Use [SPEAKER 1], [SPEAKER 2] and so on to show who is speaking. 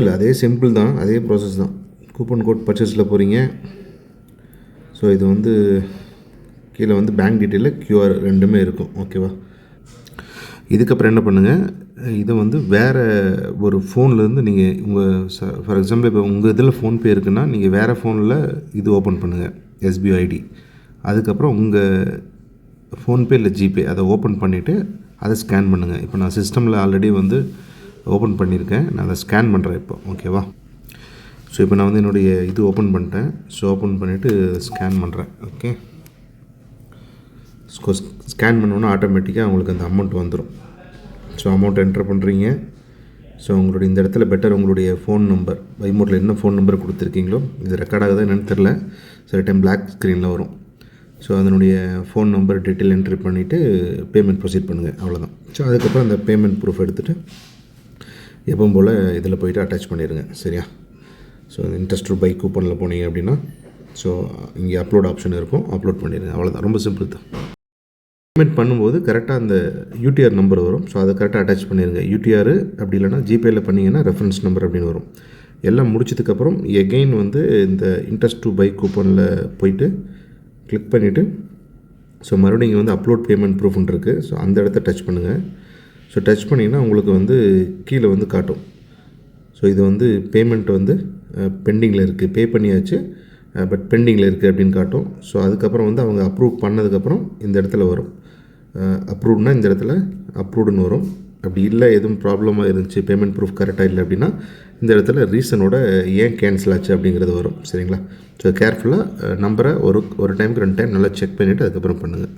[SPEAKER 1] இல்லை அதே சிம்பிள் தான். அதே ப்ராசஸ் தான். கூப்பன் கோட் பர்ச்சேஸில் போகிறீங்க ஸோ இது வந்து கீழே வந்து பேங்க் டீட்டெயிலில் கியூஆர் ரெண்டுமே இருக்கும். ஓகேவா இதுக்கப்புறம் என்ன பண்ணுங்கள் இதை வந்து வேறு ஒரு ஃபோன்லேருந்து நீங்கள் உங்கள் ஃபார் எக்ஸாம்பிள் இப்போ உங்கள் இதில் ஃபோன்பே இருக்குன்னா நீங்கள் வேறு ஃபோனில் இது ஓப்பன் பண்ணுங்கள் எஸ்பிஐ ஐடி அதுக்கப்புறம் உங்கள் ஃபோன்பே இல்லை ஜிபே அதை ஓப்பன் பண்ணிவிட்டு அதை ஸ்கேன் பண்ணுங்கள் இப்போ நான் சிஸ்டமில் ஆல்ரெடி வந்து ஓப்பன் பண்ணியிருக்கேன் நான் அதை ஸ்கேன் பண்ணுறேன் இப்போ. ஓகேவா ஸோ இப்போ நான் வந்து என்னுடைய இது ஓப்பன் பண்ணிட்டேன். ஸோ ஓப்பன் பண்ணிவிட்டு ஸ்கேன் பண்ணுறேன் ஓகே ஸ்கேன் பண்ணோன்னா ஆட்டோமேட்டிக்காக உங்களுக்கு அந்த அமௌண்ட் வந்துடும் ஸோ அமௌண்ட் என்டர் பண்ணுறீங்க ஸோ உங்களுடைய இந்த இடத்துல பெட்டர் உங்களுடைய ஃபோன் நம்பர் வைமோட்டில் என்ன ஃபோன் நம்பர் கொடுத்துருக்கீங்களோ இது ரெக்கார்ட் ஆகுதா என்னன்னு தெரில சில டைம் பிளாக் ஸ்க்ரீனில் வரும். ஸோ அதனுடைய ஃபோன் நம்பர் டீட்டெயில் என்ட்ரி பண்ணிவிட்டு பேமெண்ட் ப்ரொசீட் பண்ணுங்கள் அவ்வளோதான் ஸோ அதுக்கப்புறம் அந்த பேமெண்ட் ப்ரூஃப் எடுத்துகிட்டு எப்பவும் போல் இதில் போயிட்டு அட்டாச் பண்ணிடுங்க சரியா? ஸோ இன்ட்ரெஸ்ட் பைக் கூப்பனில் போனீங்க அப்படின்னா ஸோ இங்கே அப்லோட் ஆப்ஷன் இருக்கும் அப்லோட் பண்ணிடுங்க அவ்வளோதான் ரொம்ப சிம்பிள் தான். பேமெண்ட் பண்ணும்போது கரெக்டாக அந்த யூடிஆர் நம்பர் வரும். ஸோ அதை கரெக்டாக அட்டாச் பண்ணிடுங்க யூடிஆர் அப்படி இல்லைனா ஜிபேயில் பண்ணிங்கன்னா ரெஃபரன்ஸ் நம்பர் அப்படின்னு வரும். எல்லாம் முடிச்சதுக்கப்புறம் எகெயின் வந்து இந்த இன்ட்ரெஸ்ட் டு பைக் கூப்பனில் போயிட்டு கிளிக் பண்ணிவிட்டு ஸோ மறுபடியும் இங்கே வந்து அப்லோட் பேமெண்ட் ப்ரூஃப்னு இருக்குது ஸோ அந்த இடத்த டச் பண்ணுங்கள் ஸோ டச் பண்ணிங்கன்னா உங்களுக்கு வந்து கீழே வந்து காட்டும். ஸோ இது வந்து பேமெண்ட் வந்து பெண்டிங்கில் இருக்குது பே பண்ணியாச்சு. பட் பெண்டிங்கில் இருக்குது அப்படின்னு காட்டும். ஸோ அதுக்கப்புறம் வந்து அவங்க அப்ரூவ் பண்ணதுக்கப்புறம் இந்த இடத்துல வரும். அப்ரூவ்னா இந்த இடத்துல அப்ரூவ்டுன்னு வரும். அப்படி இல்லை எதுவும் ப்ராப்ளமாக இருந்துச்சு பேமெண்ட் ப்ரூஃப் கரெக்டாக இல்லை அப்படின்னா இந்த இடத்துல ரீசனோட ஏன் கேன்சல் ஆச்சு அப்படிங்கிறது வரும். சரிங்களா? ஸோ கேர்ஃபுல்லாக நம்பரை ஒரு ஒரு டைமுக்கு ரெண்டு டைம் நல்லா செக் பண்ணிவிட்டு அதுக்கப்புறம் பண்ணுங்கள்